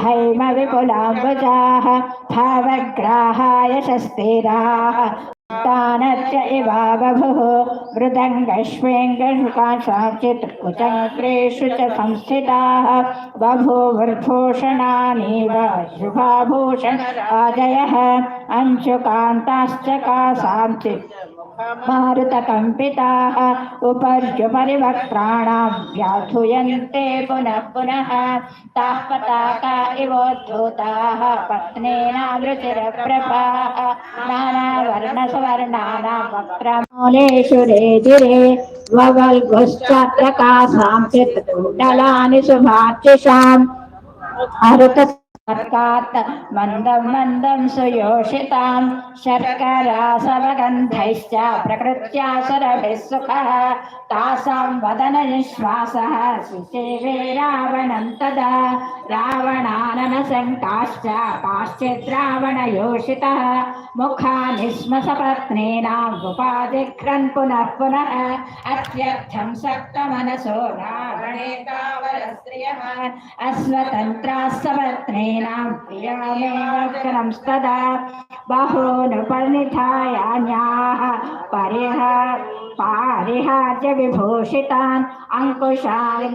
हैमविपुलाम्बुजाः भावग्राहाय शस्तेराः। तानस्य इवा बभुः। मृदङ्गश्वेङ्गशुकाशाचित्कुचक्रेषु च संस्थिताः। बभूवृभूषणानीव शुभाभूषणादयः अञ्चुकान्ताश्च कासाञ्चित् मारुतकम्पिताः उपर्युपरिवक्त्राणां व्याधुयन्ते पुनः पुनः ताः पताका इवोद्धूताः पत्नेनावृतिरप्रभाः नानावर्णसवर्णानां वक्त्रमूलेषु रेजिरे ववल्गुश्च प्रकाशां चित्कुण्डलानि शुभार्चिषाम् हरत सर्गात् मन्दं मन्दं सुयोषितां शर्करासवगन्धैश्च प्रकृत्या सुरभिः सुखः। तासां सुसेवे रावणं तदा। रावणाननशङ्काश्च सन्ताश्च पाश्चिद्रावणयोषितः मुखानिश्मसपत्नीनामुपाधिघ्रन् पुनः पुनः अत्यर्थम सक्त मनसो रावणे तावरस्त्रियः अश्वतन्त्राः सपत्नीनां प्रियामेवकरं स्तदा बहूनुपनिधायान्याः परिह पारिहार्य विभूषितान् अङ्कुशान्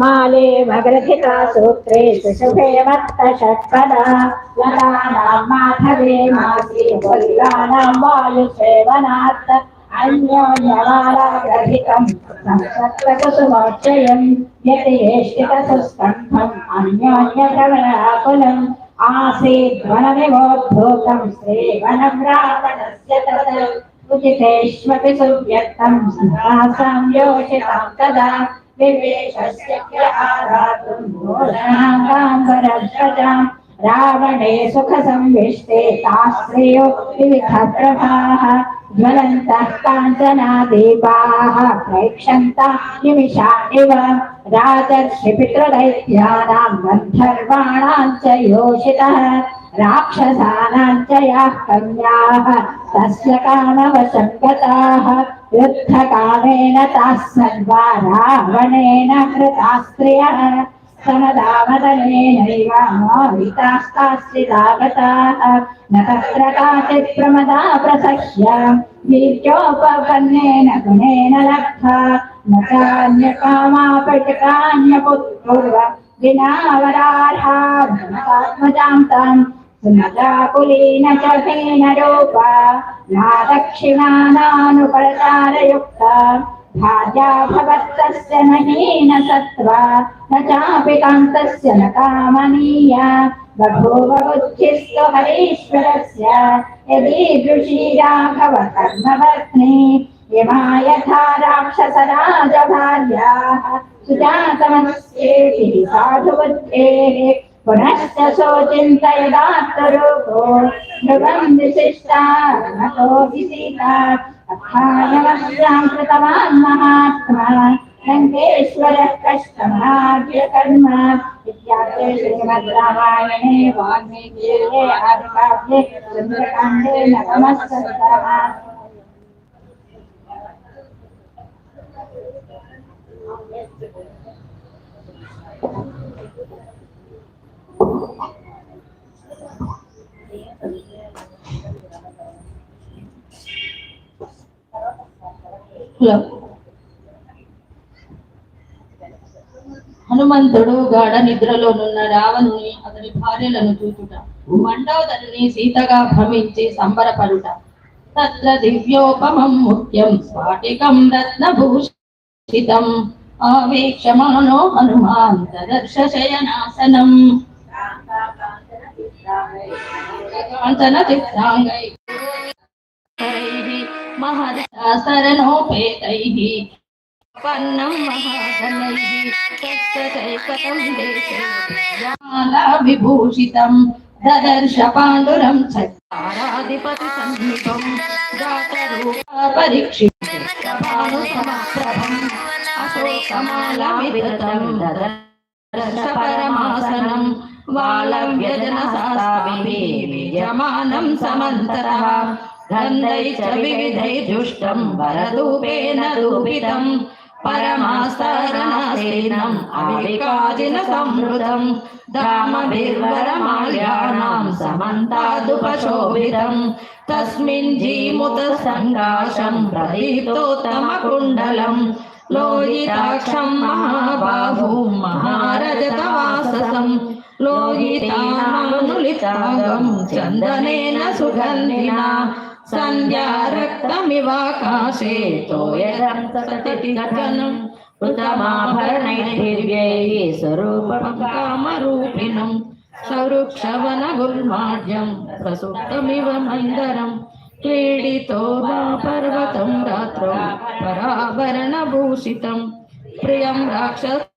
माले भग्रथिता सूत्रे सुशुभे मत्तषट्पदा लतानां माधवे मासी वल्लानां वायुसेवनात् अन्योन्यमालाग्रथितं संसत्त्वकुसुमोच्चयम् यतिष्ठितसुस्कन्धम् अन्योन्यप्रवराकुलम् आसीद्वनमिवोद्भूतं श्रीवनं रावणस्य तत् उचितेष्वपि सुव्यक्तं सदासां योषितां तदा विवेशस्य आरातुं भूषणाङ्गाम्बरध्वजाम् रावणे सुखसंविष्टे ताश्रियो विविधप्रभाः ज्वलन्तः काञ्चनादीपाः प्रेक्षन्ता निमिषानिव राजर्षिपितृदैत्यानां गन्धर्वाणां च योषितः राक्षसानां च याः कन्याः तस्य कामवशं गताः युद्धकामेन ताः सर्वा रावणेन कृताः स्त्रियः समदामदनेनैव मोहितास्ताश्रितागताः न तत्र काचित् प्रमदा प्रसह्य वीर्योपपन्नेन गुणेन लब्धा न चान्यकामापटिकान्यपुत्पूर्व विना वरार्हा भ्रमतात्मजां ताम् सुमदाकुलीन च हीनरूपा ना दक्षिणानानुपरचारयुक्ता भार्या भवत्तस्य न हीनसत्त्वा, न चापि कान्तस्य न कामनीया, बभूव बुद्धिस्तु हरीश्वरस्य यदीदृशी राघव कर्मवर्त्नी यथा राक्षसराजभार्याः सुजातमस्येति साधुबुद्धेः पुनः शोचिन्तयदात्तरूपो ध्रुवम् विशिष्टा महात्मा लङ्केश्वरः कष्टमहार्यकर्म इत्याख्ये श्रीमद् रामायणे Thank you. హలో. హనుమంతుడు గాఢ నిద్రలోనున్న రావణుని అతని భార్యలను చూచుట. మండోదరిని సీతగా భ్రమించి సంబరపడుట. తత్ర దివ్యోపమం ముఖ్యం. స్ఫాటికం రత్నభూషితం ఆవేక్షమాణో హనుమాన్ తదర్శ శయనాసనం. విభూషితం దదర్శ పాండురం సారాధిపతి సన్నిపం జాతరూపరీక్షితం విరతం పరమాసనం वालव्यजनसास्ताभिः यमानं समन्तरः गन्धैः च विविधैः जुष्टं वररूपेण रूपितं परमास्तरणसेनम् अविकाजिन संवृतं धामभिर्वरमाल्याणां समन्तादुपशोभितं तस्मिन् जीमुत सङ्गाशं प्रदीप्तोत्तमकुण्डलम् लोहिताक्षं महाबाहुं महारजतवाससम् लोहितानुलितागं चन्दनेन सुगन्धिना सन्ध्यारक्तमिवाकाशे तोयदन्तकटिगजनं कृतमाभरणैर्दिव्यैः स्वरूपं कामरूपिणं सवृक्षवनगुल्माढ्यं प्रसुप्तमिव मन्दरं, क्रीडितो पर्वतं रात्रौ प्रियं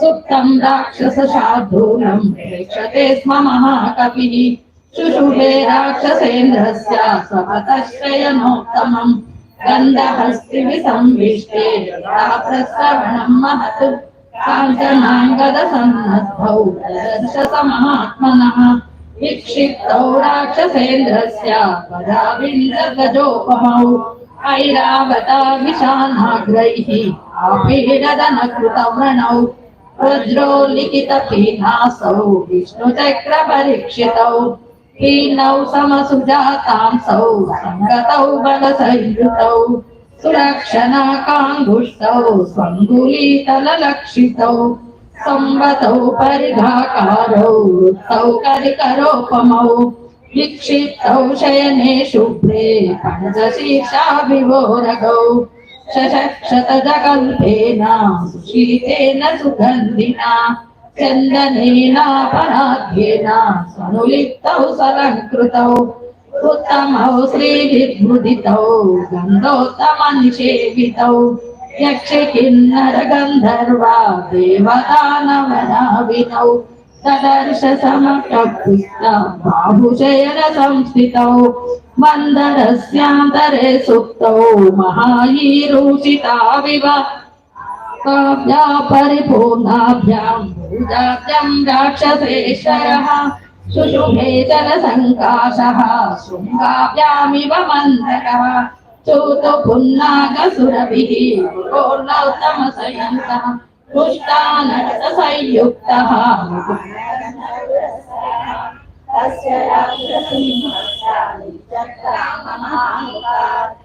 सुप्तं राक्षसशार्दूलं प्रेक्षते स्म शुशुभे राक्षसेन्द्रस्य स्वहतश्रयनोत्तमम् गन्धहस्तिविसंविष्टे प्रश्रवणं महत्। काञ्चनाङ्गदसन्नद्धौ विक्षिप्तौ राक्षसेन्द्रस्य ऐरावता विशानाग्रैः वज्रोल्लिखितपीनासौ विष्णुचक्रपरीक्षितौ पीनौ समसुजातांसौ सङ्गतौ बलसंयुतौ सुरक्षणाकाङ्गुष्टौ सङ्गुलीतललक्षितौ संवतौ परिघाकारौ वृत्तौ करिकरोपमौ विक्षिप्तौ शयने शुभ्रे पञ्चशीर्षाभिवोरगौ शशक्षतजकल्पेन सुशीतेन सुगन्धिना चन्दनेनापराध्येन स्वनुलिप्तौ सलङ्कृतौ उत्तमौ श्रीविद्मुदितौ गन्धोत्तमनिषेवितौ यक्ष किन्नर गन्धर्वा देवदानवनाविनौ तदर्श समकपुस्त बाहुशयन संस्थितौ मन्दरस्यान्तरे सुप्तौ महायीरूषिताविव काव्या परिपूर्णाभ्यां भूजाभ्यां राक्षसेश्वरः शुशुभे जलसङ्काशः शृङ्गाभ्यामिव मन्दरः चूतु पुन्नागसुरभिः पूर्णोत्तमसंयुतः पुष्टानटसंयुक्तः तस्य राक्षसिंहस्यानि चक्रामहामुखात्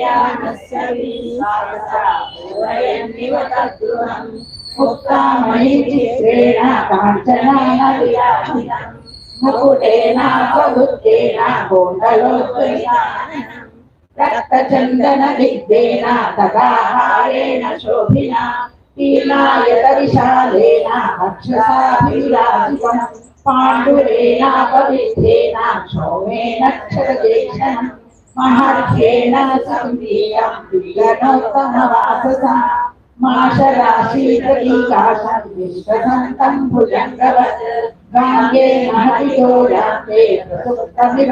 यानस्य विश्वासा पूरयन्निव तद्गृहम् मुक्तामयि चित्रेण काञ्चनानविराजितम् मुकुटेनापवृत्तेन कोण्डलोत्परिधानम् रक्तचन्दनदिग्धेन तदाहारेण शोभिना पीनायतविशालेन अक्षसाभिराजितम् पाण्डुरेणापविद्धेन क्षौमेण क्षरदेशनम्, महर्षेण संवीयम् विगणोत्तमवाससा माशराशीतलीकाशम् विश्वसन्तम् भुजङ्गवत् गाङ्गे महतितो यान्ते प्रसुप्तमिव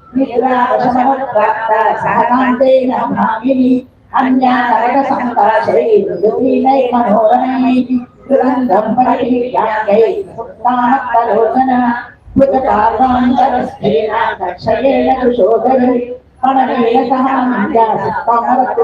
సహకాంతేన భామిని అన్యారక సంభాషై మృదువీనై మనోరమై దురంధం పరిగై ఉత్తానకరోచన పుటకార్వాంతరస్థేన దక్షయేన కుశోదరి పణవేన సహాన్యాసమరతు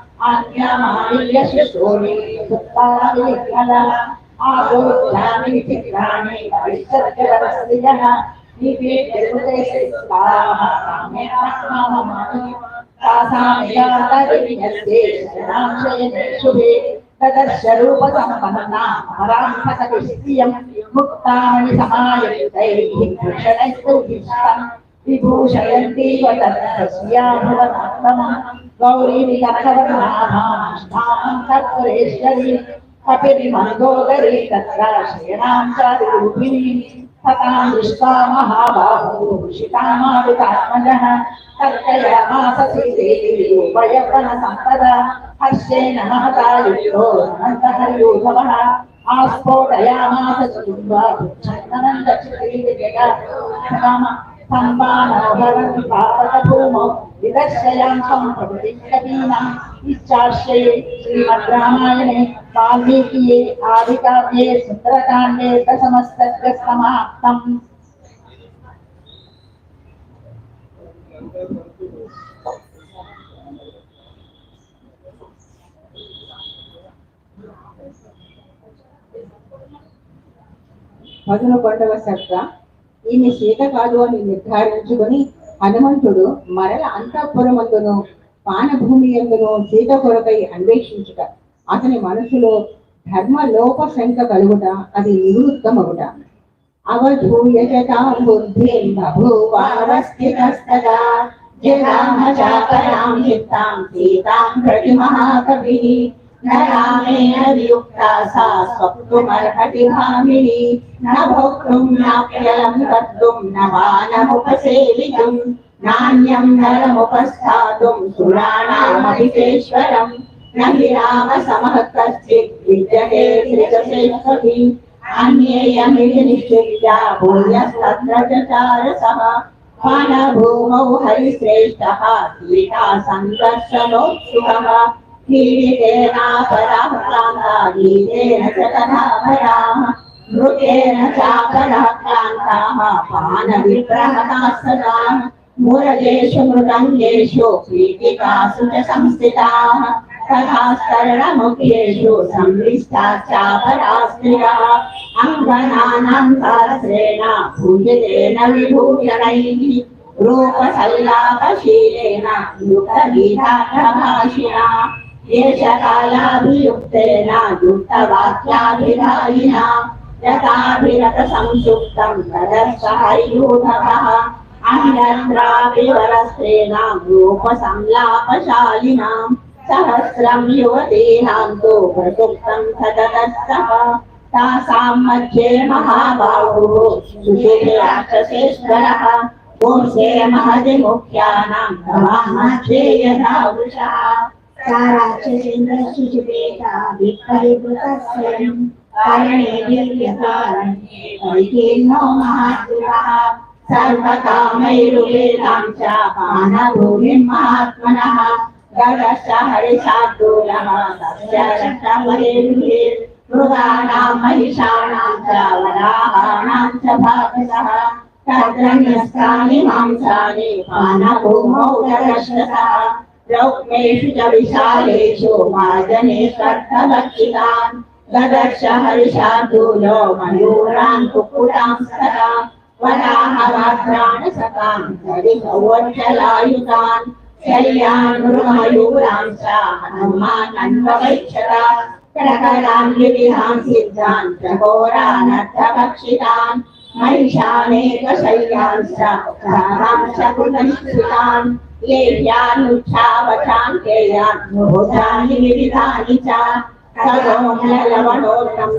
ఆజ్ఞామాల్యశోని ఉత్పాదికల ఆగోధ్యామి విభూషయంతి गौरीं कनकवर्णाभां कर्पुरेश्वरी कपिर्मन्दोदरी तत्र शयनां चारुरूपिणी तथा दृष्ट्वा महाबाहु शितामारुतात्मजः तर्कयामास सीतेति उपयपनसम्पदा हर्षेण महता युक्तो अनन्तहर्यूधवः आस्फोटयामास चुम्बा छन्दनन्दक्षितिर्जगाम सम्बानोहरं पावकभूमौ विदर्शयां सम्प्रतिकवीनाम् इच्छाश्रये श्रीमद्रामायणे वाल्मीकिये आदिकाव्ये सुन्दरकाण्डे दशमस्तस्य समाप्तम् పదకొండవ సర్గ ఈమె సీత కాదు అని నిర్ధారించుకొని హనుమంతుడు మరల అంతఃపురమందును పానభూమి ఎందును సీత కొరకై అన్వేషించుట అతని మనసులో ధర్మ లోప శంక కలుగుట అది నివృత్తమగుట. అవధూయ బుద్ధిం బభూవావస్థితస్తదా జగామ చాపరాం చిత్తాం సీతాం ప్రతి మహాకవిః न रामेण वियुक्ता सा स्वप्तुमर्हति भामिनी न भोक्तुं नाप्यलं कर्तुं न वानमुपसेवितुं नान्यं नरमुपस्थातुं सुराणामभितेश्वरम् न हि रामसमः कश्चित् विद्यते त्रिदशेष्वपि अन्येयमिति निश्चित्या भूयस्तत्र चचारसः वनभूमौ हरिश्रेष्ठः सीता सङ्कर्षणोत्सुकः गीतेन च कथापराः मृतेन चापरः क्रान्ताः पानविप्रहताः सदा मुरजेषु मृदङ्गेषु पीठिकासु च संस्थिताः तथा स्तरणमुखेषु संविष्टाश्चापरा स्त्रियः अङ्गनानां सहस्रेण पूजितेन विभूषणैः रूपसल्लापशीलेन एष कालाभियुक्तेन युक्तवाक्याभिधायिना रताभिरत संसुप्तम् तदर्थायुधकः अन्यत्राभिवरस्त्रेणाम् तासां मध्ये महाबाहुः सुशीलाक्षसेश्वरः पुंसे महदिमुख्यानाम् मध्ये यथा वृषः రాక్షసేంద్ర శిశుపేత విపరిభృతస్వయం కరణే దివ్యకారం పరికీర్ణో మహాత్ముర సర్వకామైరువేదాం మాంసాని పానభూమౌ గగశ్రతः रौक्मेषु च विशालेषु मार्जनेष्वर्थभक्षितान् ददर्श हरिशार्दूलो मयूरान् कुक्कुटां सदा वराहवाघ्राणसकान् हरिभवञ्चलायुतान् शल्यान् मृगमयूरां च हनुमान् अन्वगच्छता प्रकरान् विविधान् सिद्धान् चकोरानर्थभक्षितान् महिषानेकशय्यान् च च कृतनिश्चितान् लेह्यानुच्छावचान् केयान् भोजानि विविधानि च सगोमलवणोन्नम्